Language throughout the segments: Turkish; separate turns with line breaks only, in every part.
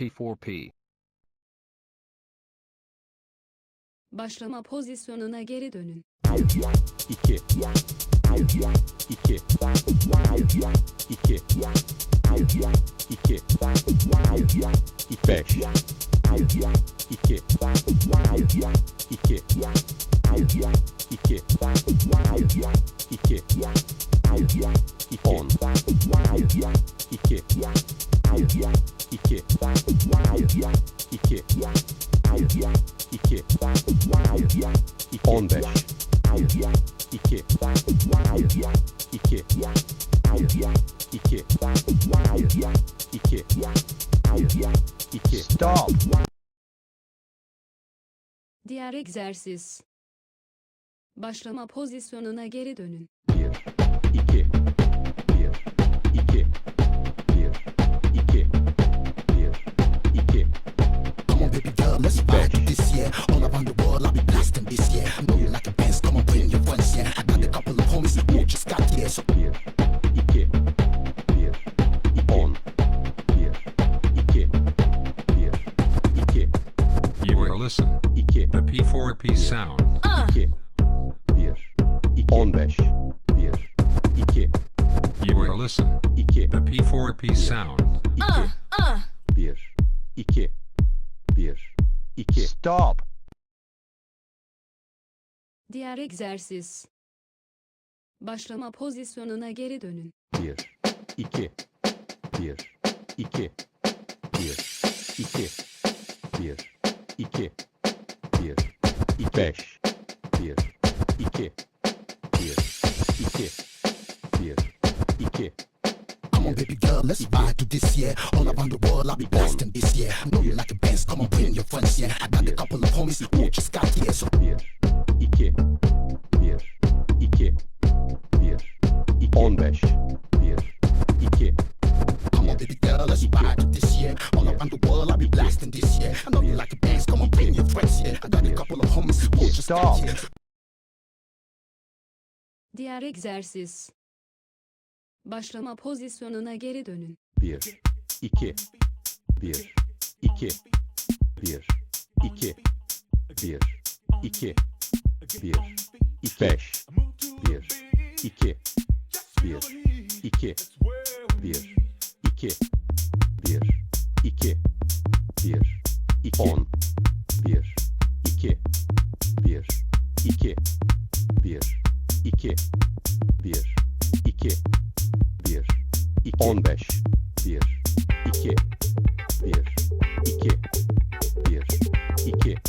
P4P.
Başlama pozisyonuna geri dönün.
2 2 2 2 2 2 5 2 2 2 2 10 2 2 2 2 15 2 2 2 2 2
Stop.
Diğer egzersiz. Başlama pozisyonuna geri dönün.
1
Diğer egzersiz. Başlama pozisyonuna geri dönün.
1 2 1 2 1 2 1 2 1 5 1 2 1 2 1 2
come on, baby girl, let's ride to this year. All around the world, I'll be blasting this year. Know you like a Benz, come on, bring your friends, yeah. I got a couple of homies who just got here, so
1 2
this year. I know you like a Benz, come on, bring your friends, yeah. I got a couple of homies who just
Stop.
Diğer egzersiz. Başlama pozisyonuna geri dönün.
1 2 1 2 1 2 1 2 1 5 1 2 1 2 1 2 1 2 1 2 10 1 2 1 2 1 2 1 2 1 2 15 1 2 1 2 1 2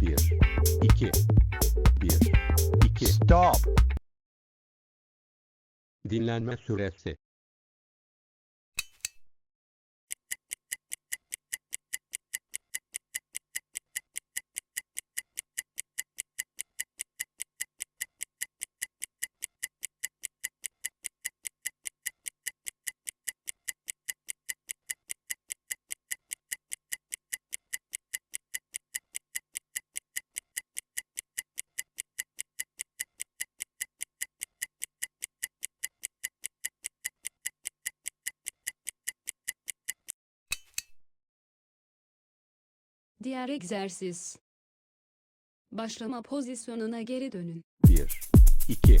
1 2 1 2
Stop.
Dinlenme süresi
Diğer egzersiz. Başlama pozisyonuna geri dönün.
1 2 1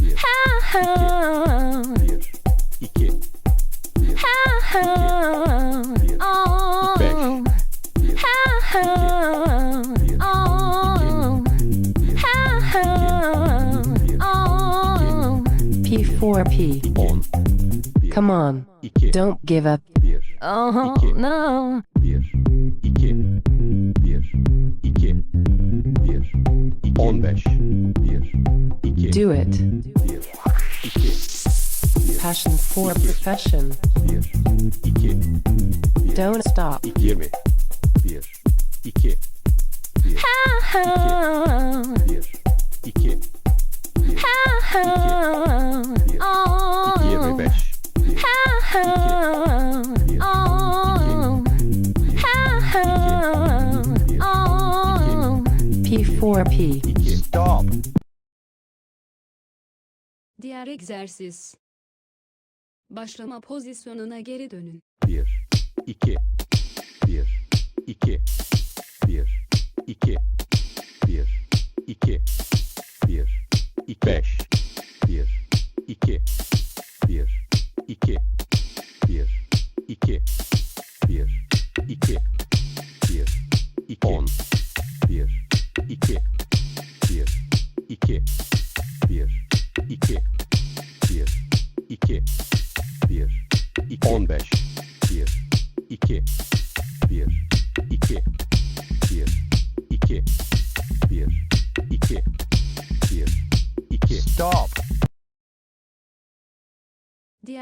1 2 1 1 5 1
P4P.
10 1
Come on.
2
Don't give up.
1
Oh, no.
15 1 2
Do it.
1 2
Passion for profession.
1 2 1
Don't stop.
20 1 2 1 1 2 1 25 1
P4P.
Egzersiz. Başlama pozisyonuna geri dönün.
1 2
2 1 2 1 2 1 2 5 1 2 1 2 1 2 1 2 1 2 10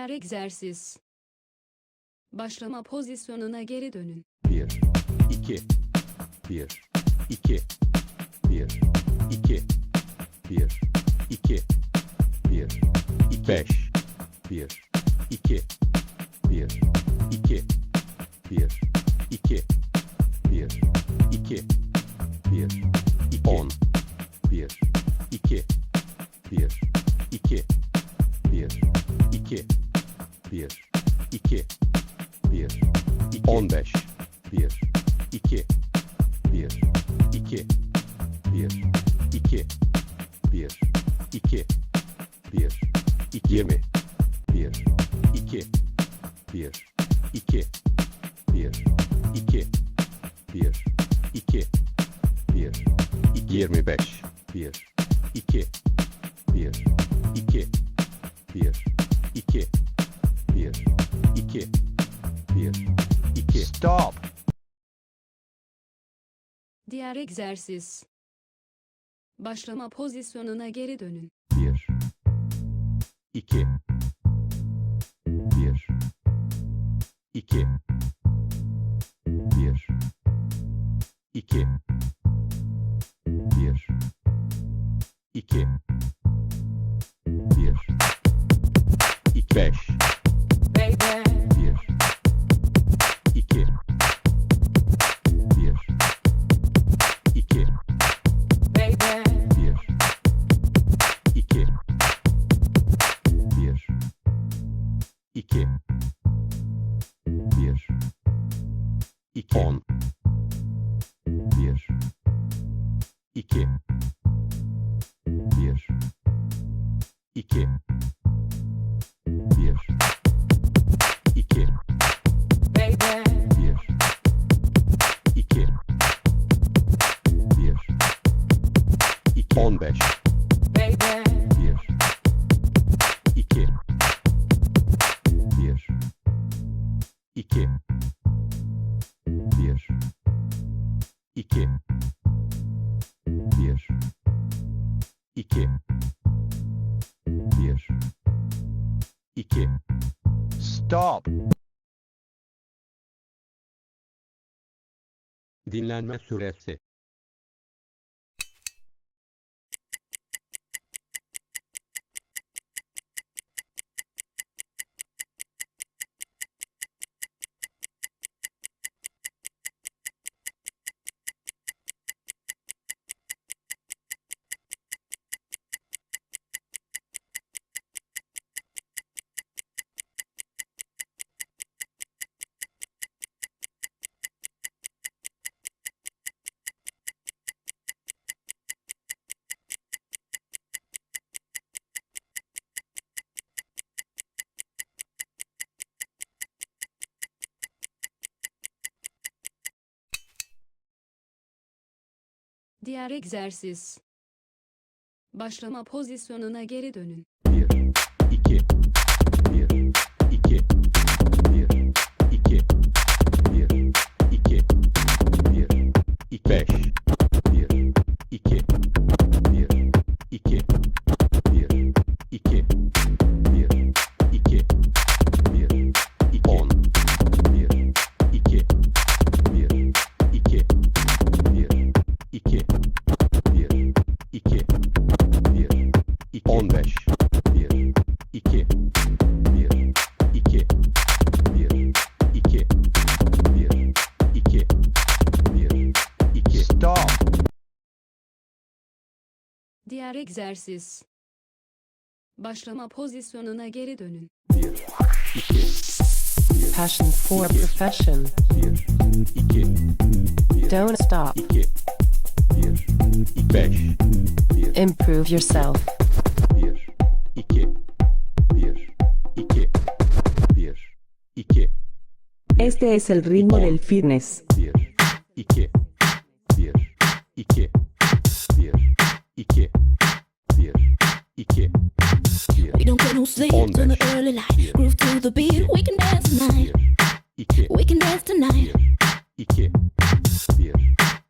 Diğer egzersiz. Başlama pozisyonuna geri dönün.
1 2 1 2 1 2 1 2 1 5 2 1 2 1 2 1 2 1 25 1 2 1 2 1 2 1 2 1 2
Stop.
Diğer egzersiz. Başlama pozisyonuna geri dönün.
1 2 1 2 1 2 2 Dinlenme süresi
Diğer egzersiz. Başlama pozisyonuna geri dönün. Egzersiz. Başlama pozisyonuna geri dönün.
1 2 1
passion for a profession.
1 2 1
Don't stop.
2 1 5 1
Improve yourself.
1 2 1 2 1 2
Este es el ritmo del fitness.
15
in the early light. Bir, Groove to the beat. Bir, We can dance tonight.
2
We can dance tonight.
2 1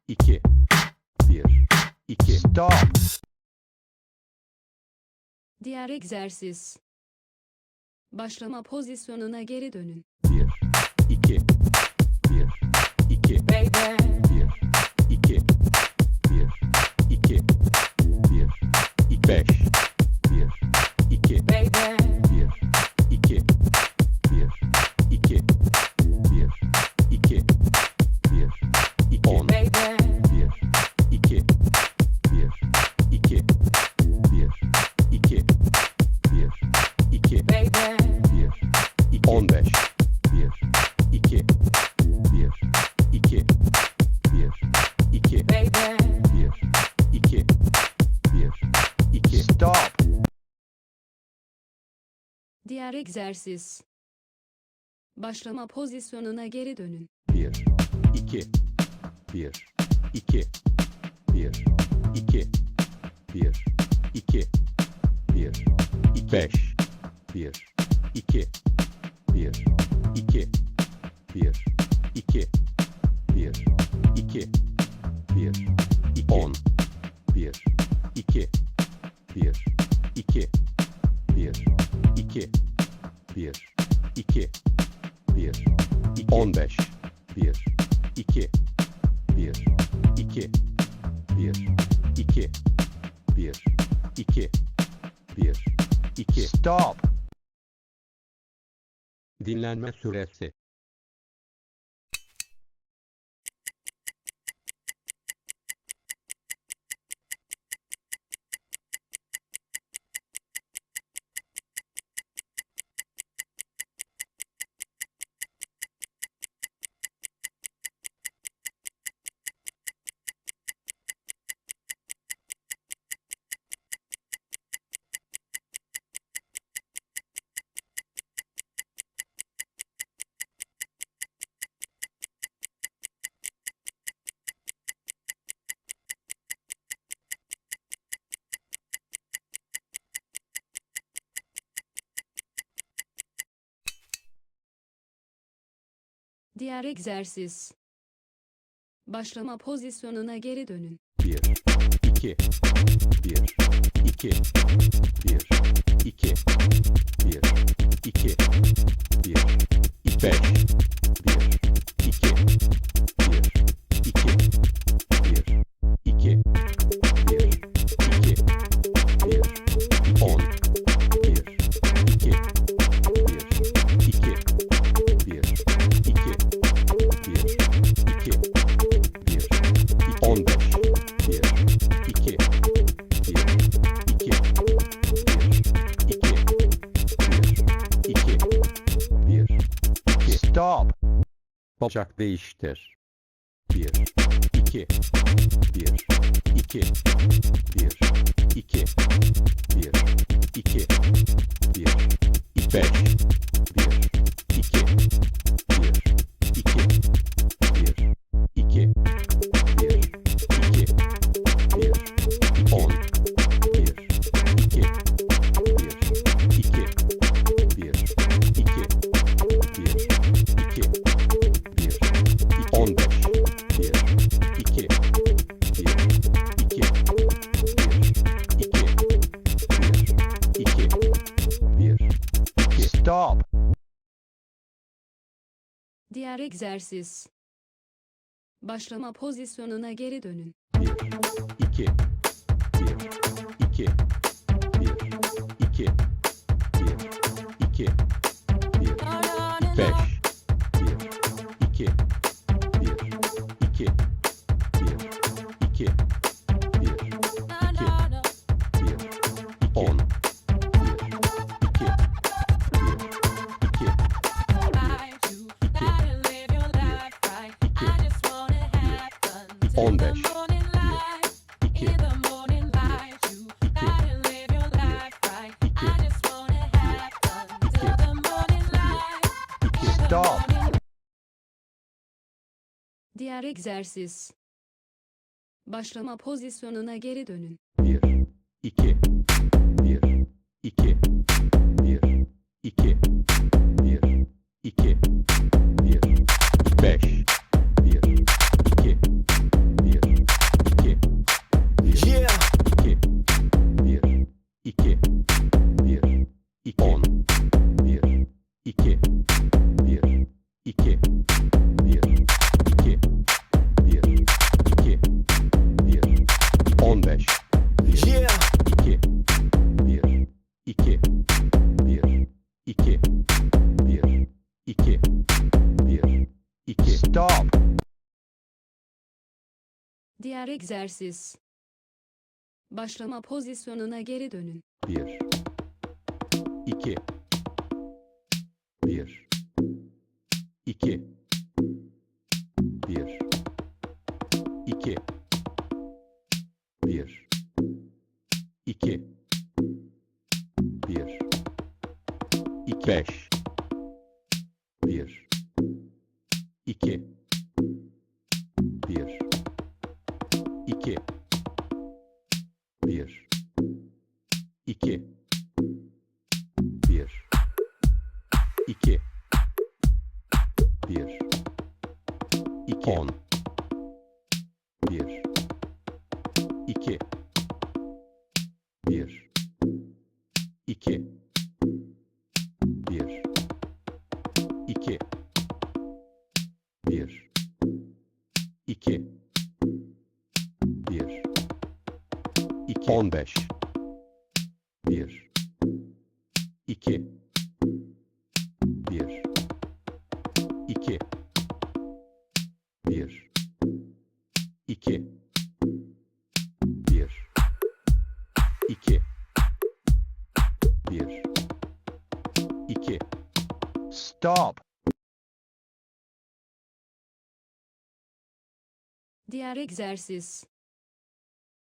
2 1 2 Stop.
Diğer egzersiz. Başlama pozisyonuna geri dönün.
1 2 1 2 Baby. 1 2 1 2 1 2 5
Diğer egzersiz. Başlama pozisyonuna geri dönün.
1 2 1 2 1 2 1 2 1 5 1 2 1 2 1 2 1 2 1 15 1 2 1 2 1 2 1 2 1 2 Stop. Dinlenme süresi
Diğer egzersiz. Başlama pozisyonuna geri dönün.
1 2 1 2 1 2 1 2 1 5 1 2 1 2 Bacak değiştir. 1 2 1 2 1 2 1 2 1 5 1 2 1 2 1 2
egzersiz. Başlama pozisyonuna geri dönün.
1 2 1 2
Diğer egzersiz. Başlama pozisyonuna geri dönün.
1 2 1 2 1 2 1 2 1 5 1 2 1 2
Stop.
Diğer egzersiz. Başlama pozisyonuna geri dönün.
1 2 1 2 1 2 1 2 1 2 5 1 2 1 2 1 2 1 2 1 2
Stop.
Diğer egzersiz.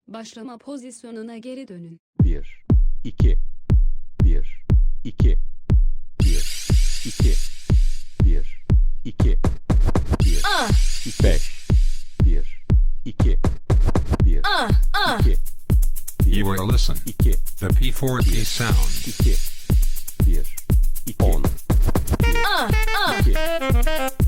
Başlama pozisyonuna geri dönün.
1 2 1 2 1 2 1 2 1 5 1 2 1 2
You are listen.
2
The P4P sound.
2 1 2 10 1 2 1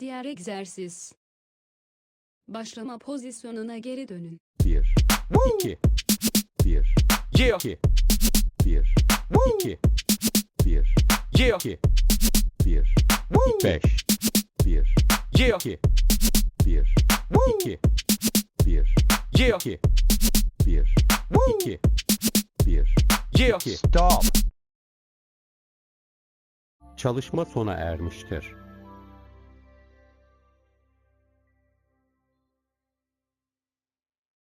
Diğer egzersiz. Başlama pozisyonuna geri dönün.
1 2 1
Yeah.
2 1 2 1
Yeah.
2 1 5 1
Yeah.
2 1 2 1
Yeah.
2 1 2 1
Yeah.
İki.
Stop.
Çalışma sona ermiştir.